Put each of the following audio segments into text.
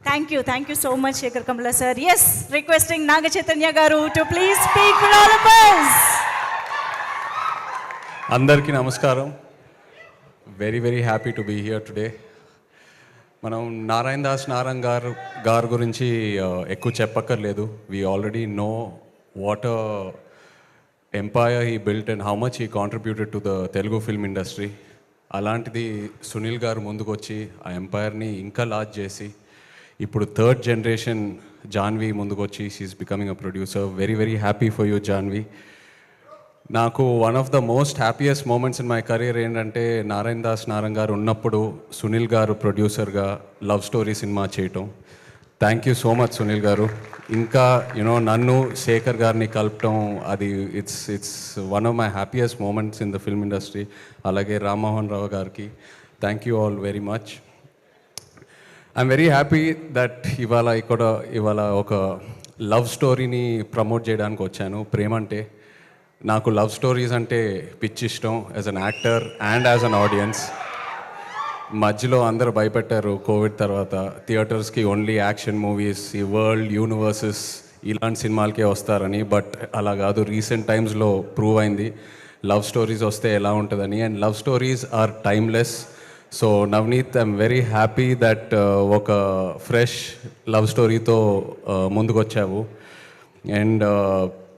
Thank you thank you so much Sekhar Kammula sir yes requesting Naga Chaitanya garu to please speak for all of us. అందరికీ నమస్కారం. Very very happy to be here today మనం నారాయణ దాస్ నారాయణ్ గారు గారు గురించి ఎక్కువ చెప్పక్కర్లేదు. We already know what empire he built and how much he contributed to the Telugu film industry అలాంటిది సునీల్ గారు ముందుకు వచ్చి ఆ ఎంపైర్ని ఇంకా లార్జ్ చేసి ఇప్పుడు థర్డ్ జనరేషన్ జాన్వి ముందుకు వచ్చి she is becoming a producer very very happy for you Janhvi నాకు one of the most happiest moments in my career ఏంటంటే నారాయణ దాస్ నారాయణ గారు ఉన్నప్పుడు సునీల్ గారు ప్రొడ్యూసర్గా లవ్ స్టోరీ సినిమా చేయటం. Thank you so much Sunil garu. ఇంకా యునో నన్ను శేఖర్ గారిని కలపటం అది it's it's one of my happiest moments in the film industry అలాగే రామ్మోహన్ రావు గారికి. Thank you all very much I'm very happy that ఇవాళ ఇక్కడ ఇవాళ ఒక లవ్ స్టోరీని ప్రమోట్ చేయడానికి వచ్చాను. ప్రేమ అంటే నాకు లవ్ స్టోరీస్ అంటే పిచ్చి ఇష్టం. As an actor and as an audience మధ్యలో అందరూ భయపెట్టారు కోవిడ్ తర్వాత. థియేటర్స్కి ఓన్లీ యాక్షన్ మూవీస్ ఈ వరల్డ్ యూనివర్సెస్ ఇలాంటి సినిమాలకే వస్తారని. బట్ అలా కాదు రీసెంట్ టైమ్స్లో ప్రూవ్ అయింది. లవ్ స్టోరీస్ వస్తే ఎలా ఉంటుందని. And love stories are timeless so Navneet I'm very happy that ఒక ఫ్రెష్ లవ్ స్టోరీతో ముందుకొచ్చావు. అండ్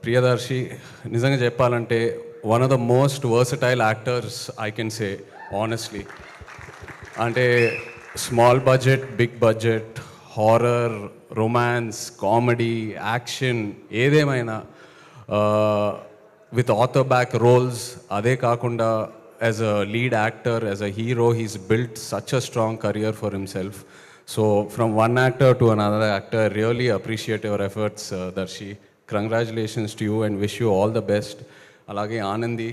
ప్రియదర్శి నిజంగా చెప్పాలంటే one of the most versatile actors I can say honestly అంటే small budget big budget horror romance comedy action ఏదేమైనా with author back roles అదే కాకుండా as a lead actor as a hero he's built such a strong career for himself so from one actor to another actor really appreciate your efforts Darshi congratulations to you and wish you all the best అలాగే ఆనంది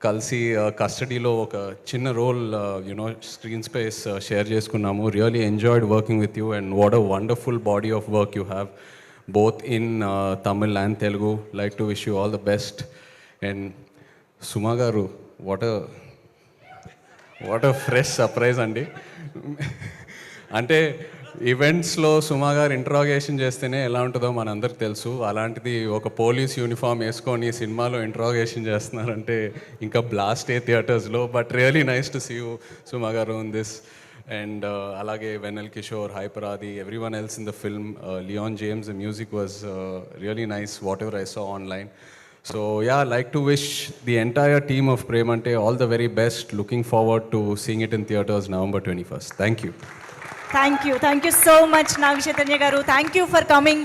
కలిసి కస్టడీలో ఒక చిన్న role you know screen space share చేసుకున్నాము. Really enjoyed working with you and what a wonderful body of work you have both in Tamil and Telugu like to wish you all the best and Suma garu what what a fresh surprise అండి. అంటే ఈవెంట్స్లో సుమా గారు interrogation చేస్తేనే ఎలా ఉంటుందో మనందరికి తెలుసు. అలాంటిది ఒక పోలీస్ యూనిఫామ్ వేసుకొని సినిమాలో ఇంట్రాగేషన్ చేస్తున్నారంటే ఇంకా బ్లాస్ట్ ఏ థియేటర్స్లో but really nice to see you Suma garu in this and అలాగే Vennela Kishore Hyper Aadi every one else in the film Lyon James the music was really nice whatever I saw online so yeah like to wish the entire team of Prem అంటే all the very best looking forward to seeing it in theatres November twenty first thank you thank you thank you so much Naga Chaitanya garu thank you for coming